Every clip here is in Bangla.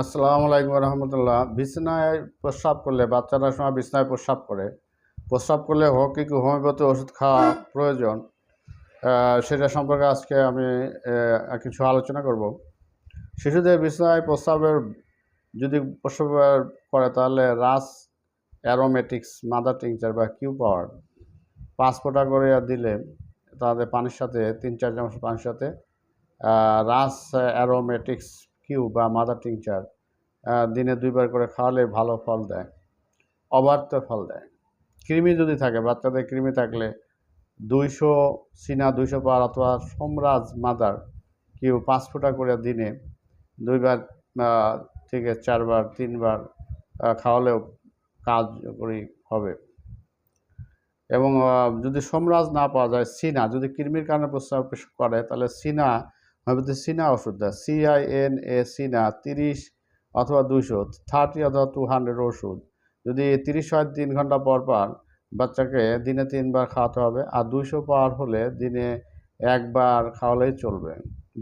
আসসালামু আলাইকুম রহমতুল্লাহ। বিছনায় প্রস্রাব করলে, বাচ্চারা সময় বিছনায় প্রস্রাব করে। প্রস্রাব করলে হোক কি হোমিওপ্যাথি ওষুধ খাওয়া প্রয়োজন। সেটা সম্পর্কে আজকে আমি কিছু আলোচনা করব। শিশুদের বিছনায় প্রস্রাবের, যদি প্রস্রাব করে, তাহলে রাস, অ্যারোমেটিক্স, মাদার টিংচার বা কিউ পাওয়ার, পাঁচ ফোঁটা করে দিলে তাদের পানির সাথে, তিন চার চামচ পানির সাথে রাস, অ্যারোমেটিক্স কিউ বা মাদার টিংচার দিনে দুইবার করে খাওয়ালে ভালো ফল দেয় অবার্ত ফল দেয়। কৃমি যদি থাকে, বাচ্চাদের কৃমি থাকলে দুইশো সিনা, দুইশো পার অথবা সোমরাজ মাদার কিউ পাঁচ ফোঁটা করে দিনে দুইবার থেকে চারবার, তিনবার খাওয়ালেও কার্যকরী হবে। এবং যদি সোমরাজ না পাওয়া যায়, সিনা, যদি কৃমির কারণে প্রস্রাব করে, তাহলে সিনা হোমিওপ্যাথি সিনা দেয় সিআইএন এ সিনা তিরিশ অথবা দুইশো থার্টি অথবা টু হান্ড্রেড ওষুধ। যদি তিরিশ হয়, তিন ঘণ্টা পর পর বাচ্চাকে দিনে তিনবার খাওয়াতে হবে। আর দুইশো পার হলে দিনে একবার খাওয়ালেই চলবে।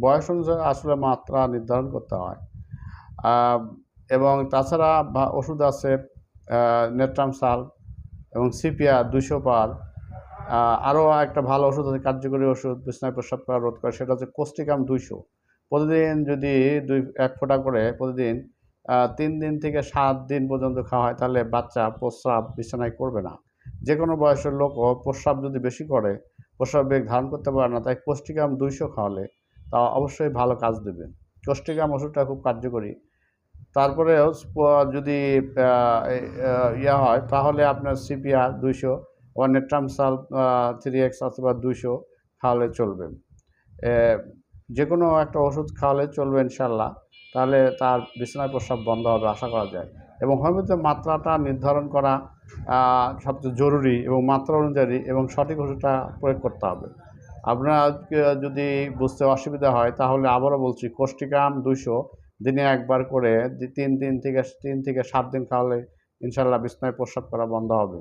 বয়স অনুযায়ী আসলে মাত্রা নির্ধারণ করতে হয়। এবং তাছাড়া ওষুধ আছে নেট্রাম সাল এবং সিপিয়া দুশো পার। আরও একটা ভালো ওষুধ আছে, কার্যকরী ওষুধ, বিছনায় প্রস্রাব করা রোধ করে, সেটা হচ্ছে কোষ্টিকাম দুইশো। প্রতিদিন যদি দুই, এক ফোঁটা করে প্রতিদিন তিন দিন থেকে সাত দিন পর্যন্ত খাওয়া হয়, তাহলে বাচ্চা প্রস্রাব বিছানায় করবে না। যে কোনো বয়সের লোকও প্রস্রাব যদি বেশি করে, প্রস্রাব বেগ ধারণ করতে পারে না, তাই কোষ্টিকাম দুইশো খাওয়ালে তা অবশ্যই ভালো কাজ দেবে। কোষ্টিকাম ওষুধটা খুব কার্যকরী। তারপরেও স্প- যদি ইয়া হয়, তাহলে আপনার সিপিআর দুইশো বা নেট্রামসাল থ্রি এক্স অথবা দুইশো খাওয়ালে চলবে। যে কোনো একটা ওষুধ খাওয়ালে চলবে ইনশাল্লাহ, তাহলে তার বিছানায় প্রস্রাব বন্ধ হবে আশা করা যায়। এবং হোমিওপ্যাথি মাত্রাটা নির্ধারণ করা সবচেয়ে জরুরি এবং মাত্রা অনুযায়ী এবং সঠিক ওষুধটা প্রয়োগ করতে হবে। আপনার যদি বুঝতে অসুবিধা হয়, তাহলে আবারও বলছি কোষ্টিকাম দুশো দিনে একবার করে তিন দিন থেকে, তিন থেকে সাত দিন খাওয়ালে ইনশাল্লাহ বিছনায় প্রস্রাব করা বন্ধ হবে।